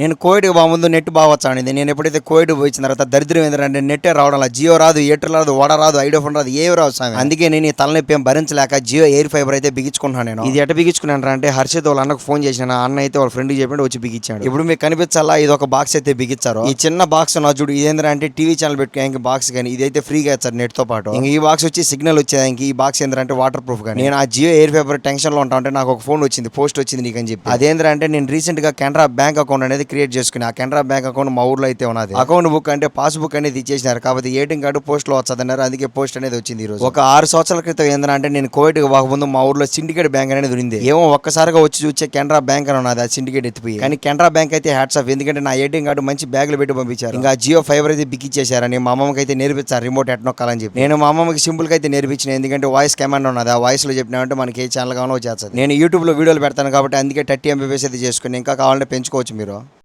నేను Covid బాగుందు net బాగొచ్చాను నేను ఎప్పుడైతే కోవిడ్ పోయిన తర్వాత దరిద్రం ఏంటంటే నెట్టే రావడం లా. జియో రాదు ఎయిర్టెల్ రాదు ఓడ రాదు ఐడోఫోన్ రాదు ఏవి రావు స్వామి అందుకే నేను ఈ తలనొప్పి ఏం భరించలేక జియో ఎయిర్ ఫైబర్ అయితే బిగించుకున్నాను నేను. ఇది ఎట బిగించుకున్నాను అంటే హర్షిత్ వాళ్ళ అన్నకు ఫోన్ చేసిన అన్న అయితే వాళ్ళ ఫ్రెండ్ చెప్పి వచ్చి బిగించాడు. ఇప్పుడు మీకు కనిపించాలా? ఇది ఒక బాక్స్ అయితే బిగించారు. ఈ చిన్న బాక్స్ నా చూడు ఇదేంద్రా అంటే టీవీ ఛానల్ పెట్టుకోడానికి బాక్స్ కానీ ఇదైతే ఫ్రీగా ఇచ్చారు నెట్తో పాటు. ఇంక ఈ బాక్స్ వచ్చి సిగ్నల్ వచ్చేదానికి ఈ బాక్స్ ఏంటంటే వాటర్ ప్రూఫ్ కానీ. నేను ఆ జియో ఎయిర్ ఫైబర్ టెన్షన్లో ఉంటా ఉంటే నాకు ఒక ఫోన్ వచ్చింది పోస్ట్ వచ్చింది నీకు అని చెప్పి. అదేంద్రా అంటే నేను రీసెంట్గా కెనరా బ్యాంక్ అకౌంట్ అనేది క్రియేట్ చేసుకుని ఆ కెనరా బ్యాంక్ అకౌంట్ మా ఊర్లో అయితే ఉన్నది. అకౌంట్ బుక్ అంటే పాస్బుక్ అనేది ఇచ్చేసినారు. కాబట్టి ఏటీఎం కార్డు పోస్ట్లో వచ్చదన్నారు అందుకే పోస్ట్ అనేది వచ్చింది ఈ రోజు. ఒక ఆరు సంవత్సరాల క్రితం ఏంటంటే నేను కోవిడ్ కాకముందు మా ఊర్లో సిండికేట్ బ్యాంక్ అనేది ఉంది ఏమో ఒక్కసారిగా వచ్చి చూసే కెనరా బ్యాంక్ అని ఉన్నది. ఆ సిండికేట్ ఎత్తిపోయి. కానీ కెనరా బ్యాంక్ అయితే హ్యాట్స్ ఆఫ్. ఎందుకంటే నా ఏటీఎం కార్డు మంచి బ్యాగులు పెట్టి పంపించారు. ఇంకా జియో ఫైబర్ అయితే బిక్కిచ్చేసారని మా అమ్మకి అయితే నేర్పించారు. రిమోట్ ఎట్ నొక్కాలని చెప్పి. నేను మా అమ్మకి సింపుల్గా అయితే నేర్పించిన. ఎందుకంటే వాయిస్ కమాండ్ ఉన్నది. ఆ వాయిస్లో చెప్పినామంటే మనకి ఏ ఛానల్ కావాలో వచ్చేస్తుంది. నేను యూట్యూబ్లో వీడియోలు పెడతాను కాబట్టి అందుకే థర్టీ ఎంబీబీఎస్ అయితే చేసుకుని ఇంకా కావాలంటే పెంచుకోవచ్చు మీరు.